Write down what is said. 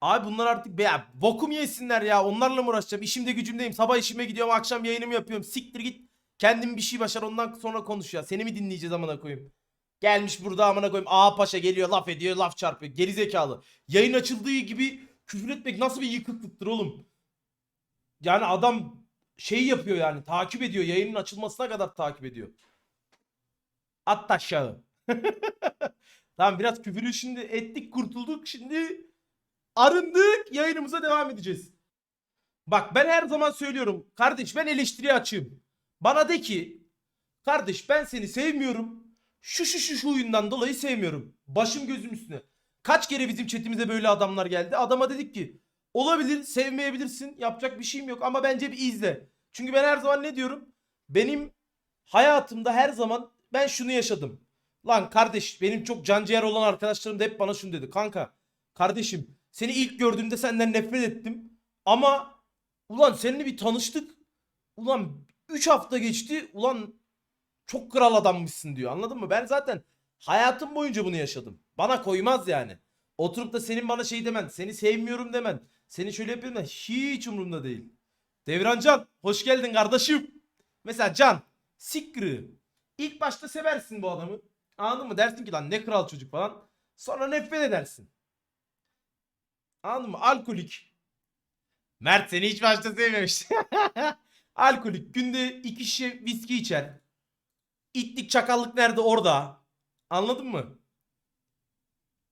Abi bunlar artık be ya, bokum yesinler ya. Onlarla mı uğraşacağım? İşimde gücümdeyim. Sabah işime gidiyorum, akşam yayınımı yapıyorum. Siktir git. Kendin bir şey başar ondan sonra konuş ya. Seni mi dinleyeceğiz amına koyayım? Gelmiş burada amına koyayım. Ağa paşa geliyor, laf ediyor, laf çarpıyor. Geri zekalı. Yayın açıldığı gibi küfür etmek nasıl bir yıkıklıktır oğlum? Yani adam şey yapıyor yani takip ediyor. Yayının açılmasına kadar takip ediyor. At aşağı. tamam biraz küfürü şimdi ettik kurtulduk. Şimdi arındık yayınımıza devam edeceğiz. Bak ben her zaman söylüyorum. Kardeş ben eleştiriye açığım. Bana de ki kardeş ben seni sevmiyorum. Şu şu şu şu oyundan dolayı sevmiyorum. Başım gözüm üstüne. Kaç kere bizim chatimize böyle adamlar geldi. Adama dedik ki olabilir sevmeyebilirsin. Yapacak bir şeyim yok ama bence bir izle. Çünkü ben her zaman ne diyorum? Benim hayatımda her zaman ben şunu yaşadım. Lan kardeş benim çok canciğer olan arkadaşlarım da hep bana şunu dedi. Kanka kardeşim seni ilk gördüğümde senden nefret ettim. Ama ulan seninle bir tanıştık. Ulan 3 hafta geçti. Ulan çok kral adammışsın diyor. Anladın mı? Ben zaten hayatım boyunca bunu yaşadım. Bana koymaz yani. Oturup da senin bana şey demen, seni sevmiyorum demen, seni şöyle yapıyorum demen hiç umurumda değil. Devran Can, hoş geldin kardeşim. Mesela Can, Sikri. İlk başta seversin bu adamı. Anladın mı? Dersin ki lan ne kral çocuk falan. Sonra nefret edersin. Anladın mı? Alkolik. Mert seni hiç başta sevmemiş. Alkolik. Günde iki şişe viski içer. İtlik çakallık nerede orada. Anladın mı?